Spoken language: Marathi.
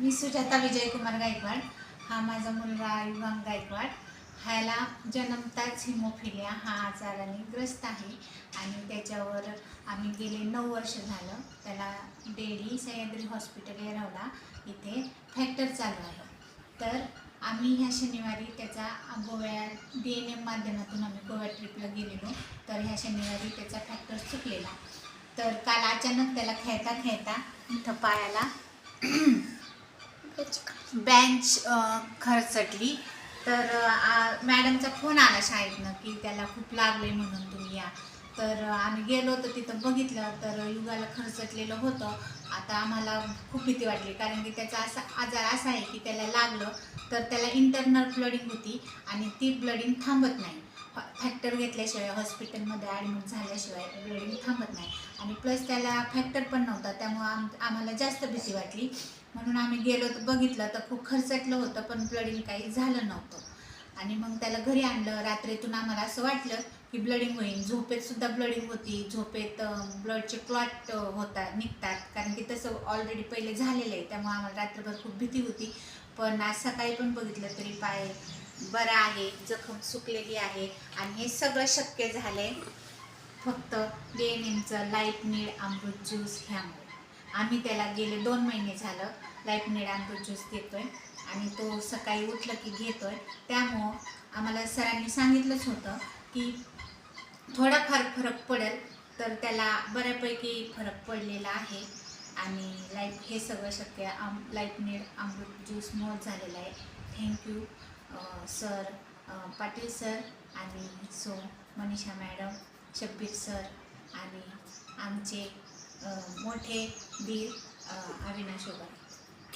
मी सुजाता विजयकुमार गायकवाड. हा माझा मुलगा युवांग गायकवाड. ह्याला जन्मताच हिमोफिलिया हा आजाराने ग्रस्त आहे आणि त्याच्यावर आम्ही गेले नऊ वर्ष झालं. त्याला डेली सह्याद्री हॉस्पिटल येरवला. इथे फॅक्टर चालू आहे. तर आम्ही ह्या शनिवारी त्याचा गोव्या डी एन एम माध्यमातून आम्ही गोव्या ट्रिपला गेलेलो. तर ह्या शनिवारी त्याचा फॅक्टर चुकलेला. तर काल अचानक त्याला खेळता खेळता इथं पायाला बेंच खरचटली. तर आ, मॅडमचा फोन आला शाळेतनं की त्याला खूप लागले म्हणून तुम्ही या. तर आम्ही गेलो तर तिथं बघितलं तर युगाला खरचटलेलं होतं. आता आम्हाला खूप भीती वाटली कारण की त्याचा असा आजार असा आहे की त्याला लागलं तर त्याला इंटरनल ब्लडिंग होती आणि ती ब्लडिंग थांबत नाही. फॅक्टर घेतल्याशिवाय हॉस्पिटलमध्ये ॲडमिट झाल्याशिवाय ब्लडिंग थांबत नाही. आणि प्लस त्याला फॅक्टर पण नव्हता त्यामुळं आम आम्हाला जास्त भीती वाटली. म्हणून आम्ही गेलो तर बघितलं तर खूप खर्चटलं होतं पण ब्लडिंग काही झालं नव्हतं. आणि मग त्याला घरी आणलं रात्रीतून आम्हाला असं वाटलं की ब्लडिंग होईल झोपेतसुद्धा ब्लडिंग होती. झोपेत ब्लडचे क्लॉट होतात निघतात. कारण की तसं ऑलरेडी पहिले झालेलं आहे त्यामुळे आम्हाला रात्रभर खूप भीती होती. पण आज सकाळी पण बघितलं तरी पाय बरा आहे जखम सुकलेली आहे आणि हे सगळं शक्य झाले फक्त लेणींचं लाइट नीड अमृत ज्यूस ह्यामुळे आम्ही त्याला गेले दोन महिने झालं लाइट नीड अमृत ज्यूस देतोय आणि तो सकाळी उठलं की घेतोय. त्यामुळं आम्हाला सरांनी सांगितलंच होतं की थोडाफार फरक पडेल तर त्याला बऱ्यापैकी फरक पडलेला आहे आणि लाइट हे सगळं शक्य आम light need Amrit juice mode झालेला आहे. Thank you sir Patil sir आणि so Manisha madam Shabbir sir आणि आमचे मोठे दीर अविनाश उबर